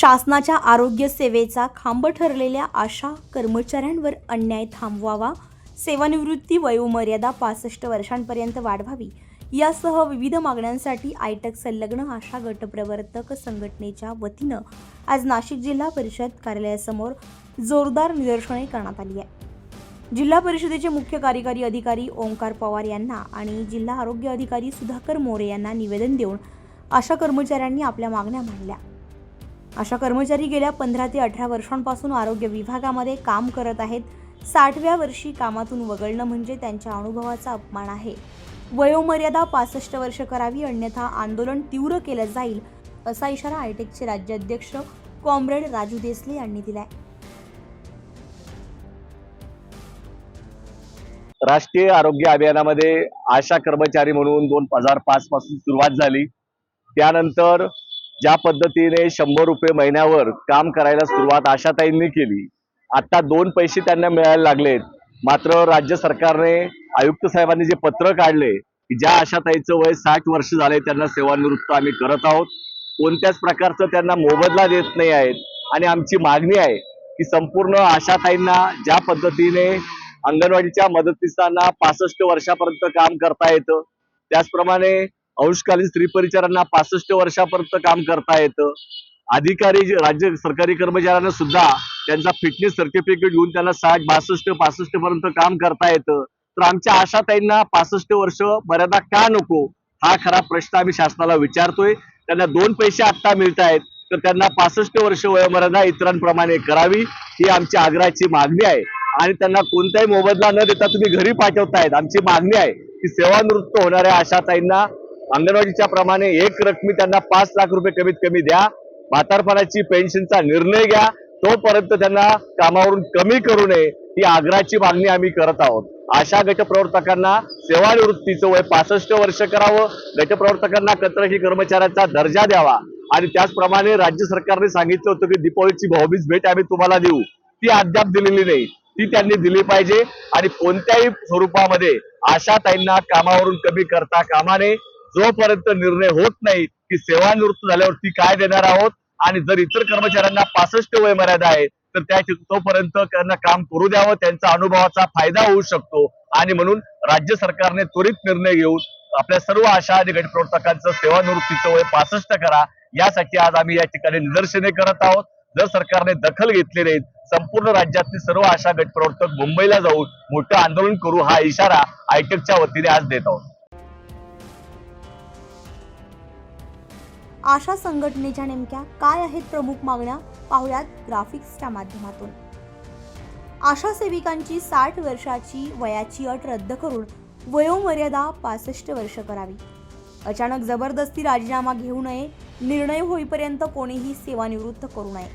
शासनाच्या आरोग्य सेवेचा खांब ठरलेल्या आशा कर्मचाऱ्यांवर अन्याय थांबवावा. सेवानिवृत्ती वयोमर्यादा पासष्ट वर्षांपर्यंत वाढवावी. यासह विविध मागण्यांसाठी आयटक संलग्न आशा गटप्रवर्तक संघटनेच्या वतीनं आज नाशिक जिल्हा परिषद कार्यालयासमोर जोरदार निदर्शने करण्यात आली आहे. जिल्हा परिषदेचे मुख्य कार्यकारी अधिकारी ओंकार पवार यांना आणि जिल्हा आरोग्य अधिकारी सुधाकर मोरे यांना निवेदन देऊन आशा कर्मचाऱ्यांनी आपल्या मागण्या मांडल्या. अशा कर्मचारी गेल्या पंधरा ते अठरा वर्षांपासून आरोग्य विभागामध्ये काम करत आहेत. साठव्या वर्षी कामातून वगळणं म्हणजे त्यांच्या अनुभवाचा अपमान आहे. वयोमर्यादा पासष्ट वर्ष करावी अन्यथा आंदोलन तीव्र केलं जाईल असा इशारा आयटेकचे राज्याध्यक्ष कॉम्रेड राजू देसले यांनी दिलाय. राष्ट्रीय आरोग्य अभियानामध्ये आशा कर्मचारी म्हणून दोन हजार पाच पासून सुरुवात झाली. त्यानंतर ज्या पद्धतीने शंभर रुपये महिन्यावर काम करायला सुरुवात आशाताईंनी केली आता दोन पैसे त्यांना मिळायला लागलेत. मात्र राज्य सरकारने आयुक्त साहेबांनी जे पत्र काढले की ज्या आशाताईचं वय साठ वर्ष झाले त्यांना सेवानिवृत्त आम्ही करत आहोत. कोणत्याच प्रकारचं त्यांना मोबदला देत नाही आहेत. आणि आमची मागणी आहे की संपूर्ण आशाताईंना ज्या पद्धतीने अंगणवाडीच्या मदतीसांना पासष्ट वर्षापर्यंत काम करता येतं त्याचप्रमाणे अंशकालीन स्त्री परिचारांना पासष्ट वर्षापर्यंत काम करता येतं. अधिकारी राज्य सरकारी कर्मचाऱ्यांना सुद्धा त्यांचा फिटनेस सर्टिफिकेट घेऊन त्यांना साठ बासष्ट पासष्ट पर्यंत काम करता येतं. तर आमच्या आशाताईंना पासष्ट वर्ष मर्यादा का नको? हा खरा प्रश्न आम्ही शासनाला विचारतोय. त्यांना दोन पैसे आत्ता मिळत आहेत. तर त्यांना पासष्ट वर्ष वयोमर्यादा इतरांप्रमाणे करावी ही आमची आग्रहाची मागणी आहे. आणि त्यांना कोणताही मोबदला न देता तुम्ही घरी पाठवतायत. आमची मागणी आहे की सेवानिवृत्त होणाऱ्या आशाताईंना अंगणवाडीच्या प्रमाणे एक रकमी त्यांना पाच लाख रुपये कमीत कमी द्या. म्हातारपणाची पेन्शनचा निर्णय घ्या. तोपर्यंत त्यांना कामावरून कमी करू नये. ही आग्रहाची मागणी आम्ही करत आहोत. आशा गटप्रवर्तकांना सेवानिवृत्तीचं वय पासष्ट वर्ष करावं. गटप्रवर्तकांना कंत्राटी कर्मचाऱ्यांचा दर्जा द्यावा. आणि त्याचप्रमाणे राज्य सरकारने सांगितलं होतं की दीपावलीची भाऊबीज भेट आम्ही तुम्हाला देऊ. ती अद्याप दिलेली नाही. ती त्यांनी दिली पाहिजे. आणि कोणत्याही स्वरूपामध्ये आशाताईंना कामावरून कमी करता कामा नये. जोपर्यंत निर्णय होत नाही की सेवानिवृत्त झाल्यावरती काय देणार आहोत? आणि जर इतर कर्मचाऱ्यांना पासष्ट वय मर्यादा आहे तर त्या तोपर्यंत त्यांना काम करू द्यावं त्यांचा अनुभवाचा फायदा होऊ शकतो. आणि म्हणून राज्य सरकारने त्वरित निर्णय घेऊन आपल्या सर्व आशा आणि गटप्रवर्तकांचं सेवानिवृत्तीचं वय पासष्ट करा. यासाठी आज आम्ही या ठिकाणी निदर्शने करत आहोत. जर सरकारने दखल घेतली नाही संपूर्ण राज्यातली सर्व आशा गटप्रवर्तक मुंबईला जाऊन मोठं आंदोलन करू हा इशारा आयटेकच्या वतीने आज देत आहोत. आशा संघटनेच्या नेमक्या काय आहेत प्रमुख मागण्या पाहुयात ग्राफिक्सच्या माध्यमातून. आशा सेविकांची साठ वर्षाची वयाची अट रद्द करून वयोमर्यादा पासष्ट वर्ष करावी. अचानक जबरदस्ती राजीनामा घेऊ नये निर्णय होईपर्यंत कोणीही सेवानिवृत्त करू नये.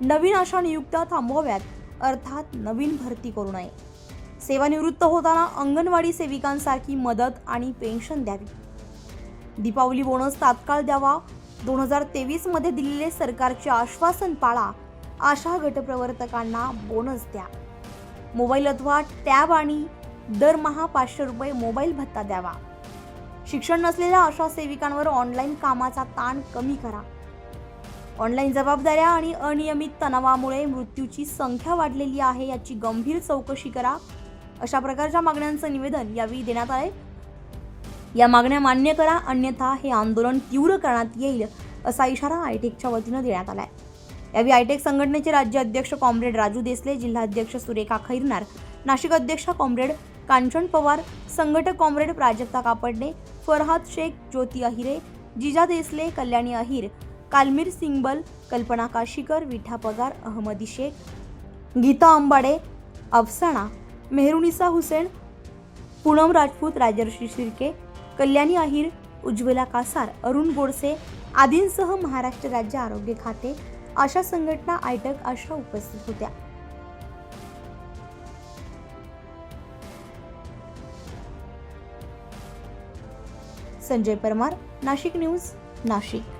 नवीन आशा नियुक्त्या थांबवाव्यात अर्थात नवीन भरती करू नये. सेवानिवृत्त होताना अंगणवाडी सेविकांसारखी मदत आणि पेन्शन द्यावी. दीपावली बोनस तात्काळ द्यावा. दोन हजार तेवीसमध्ये दिलेले सरकारचे आश्वासन पाळा. अशा गटप्रवर्तकांना बोनस द्या. मोबाईल अथवा टॅब आणि दरमहा पाचशे रुपये मोबाईल भत्ता द्यावा. शिक्षण नसलेल्या अशा सेविकांवर ऑनलाईन कामाचा ताण कमी करा. ऑनलाईन जबाबदाऱ्या आणि अनियमित तणावामुळे मृत्यूची संख्या वाढलेली आहे याची गंभीर चौकशी करा. अशा प्रकारच्या मागण्यांचं निवेदन यावेळी देण्यात आले या मागण्या मान्य करा अन्यथा हे आंदोलन तीव्र करण्यात येईल असा इशारा आयटेकच्या वतीनं देण्यात आला आहे यावेळी आयटेक संघटनेचे राज्य अध्यक्ष कॉम्रेड राजू देसले जिल्हाध्यक्ष सुरेखा खैरनार नाशिक अध्यक्षा कॉम्रेड कांचन पवार संघटक कॉम्रेड प्राजक्ता कापडणे फरहाद शेख ज्योती अहिरे जिजा देसले कल्याणी अहिर कालमीर सिंगबल कल्पना काशीकर विठा पगार अहमदी शेख गीता अंबाडे अफसाणा मेहरुनिसा हुसेन पूनम राजपूत राजर्षी शिर्के कल्याणी अहिर उज्ज्वला कासार अरुण गोडसे आदींसह महाराष्ट्र राज्य आरोग्य खाते अशा संघटना आयटक अशा उपस्थित होत्या. संजय परमार नाशिक न्यूज नाशिक.